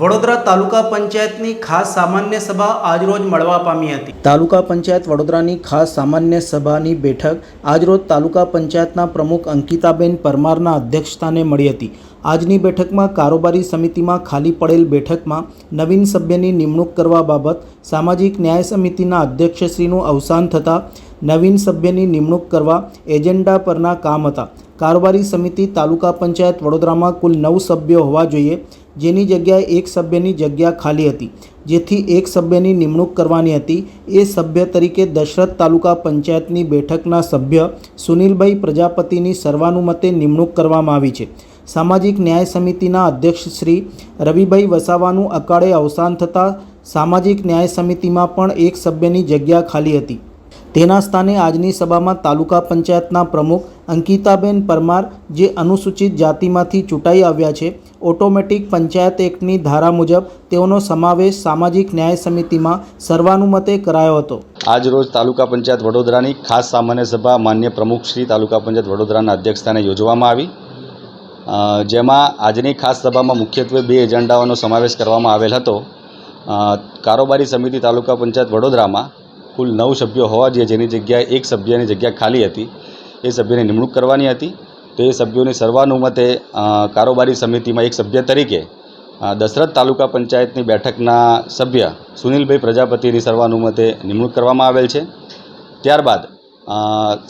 વડોદરા તાલુકા પંચાયતની ખાસ સામાન્ય સભા આજરોજ મળવા પામી હતી. તાલુકા પંચાયત વડોદરાની ખાસ સામાન્ય સભાની બેઠક આજરોજ તાલુકા પંચાયતના પ્રમુખ અંકિતાબેન પરમારના અધ્યક્ષસ્થાને મળી હતી. આજની બેઠકમાં કારોબારી સમિતિમાં ખાલી પડેલ બેઠકમાં નવીન સભ્યની નિમણૂક કરવા બાબત સામાજિક ન્યાય સમિતિના અધ્યક્ષશ્રીનું અવસાન થતાં નવીન સભ્યની નિમણૂક કરવા એજન્ડા પરના કામ હતા. કારોબારી સમિતિ તાલુકા પંચાયત વડોદરામાં કુલ નવ સભ્યો હોવા જોઈએ. જેની જગ્યાએ એક સભ્યની જગ્યા ખાલી હતી, જેથી એક સભ્યની નિમણૂક કરવાની હતી. એ સભ્ય તરીકે દશરથ તાલુકા પંચાયતની બેઠકના સભ્ય સુનિલભાઈ પ્રજાપતિની સર્વાનુમતે નિમણૂક કરવામાં આવી છે. સામાજિક ન્યાય સમિતિના અધ્યક્ષ શ્રી રવિભાઈ વસાવાનું અકાળે અવસાન થતાં સામાજિક ન્યાય સમિતિમાં પણ એક સભ્યની જગ્યા ખાલી હતી. તેના સ્થાને આજની સભામાં તાલુકા પંચાયતના પ્રમુખ અંકિતાબેન પરમાર જે અનુસૂચિત જાતિમાંથી ચૂંટાઈ આવ્યા છે, ઓટોમેટિક પંચાયત એક્ટની ધારા મુજબ તેઓનો સમાવેશ સામાજિક ન્યાય સમિતિમાં સર્વાનુમતે કરાયો હતો. આજ રોજ તાલુકા પંચાયત વડોદરાની ખાસ સામાન્ય સભા માન્ય પ્રમુખ શ્રી તાલુકા પંચાયત વડોદરાના અધ્યક્ષસ્થાને યોજવામાં આવી. જેમાં આજની ખાસ સભામાં મુખ્યત્વે બે એજન્ડાઓનો સમાવેશ કરવામાં આવેલ હતો. કારોબારી સમિતિ તાલુકા પંચાયત વડોદરામાં કુલ નવ સભ્યો હોવા જોઈએ, જેની જગ્યાએ એક સભ્યની જગ્યા ખાલી હતી. એ સભ્યની નિમણૂક કરવાની હતી. તો એ સભ્યોની સર્વાનુમતે કારોબારી સમિતિમાં એક સભ્ય તરીકે દશરથ તાલુકા પંચાયતની બેઠકના સભ્ય સુનિલભાઈ પ્રજાપતિની સર્વાનુમતે નિમણૂક કરવામાં આવેલ છે. ત્યારબાદ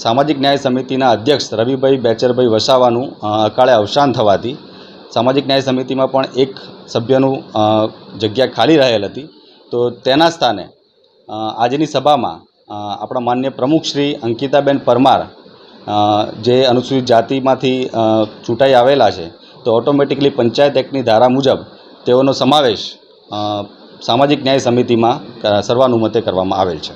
સામાજિક ન્યાય સમિતિના અધ્યક્ષ રવિભાઈ બેચરભાઈ વસાવાનું અકાળે અવસાન થવાથી સામાજિક ન્યાય સમિતિમાં પણ એક સભ્યનું જગ્યા ખાલી રહેલ હતી. તો તેના સ્થાને આજની સભામાં આપણા માન્ય પ્રમુખ શ્રી અંકિતાબેન પરમાર જે અનુસૂચિત જાતિમાંથી ચૂંટાઈ આવેલા છે, તો ઓટોમેટિકલી પંચાયત એક્ટની ધારા મુજબ તેઓનો સમાવેશ સામાજિક ન્યાય સમિતિમાં સર્વાનુમતે કરવામાં આવેલ છે.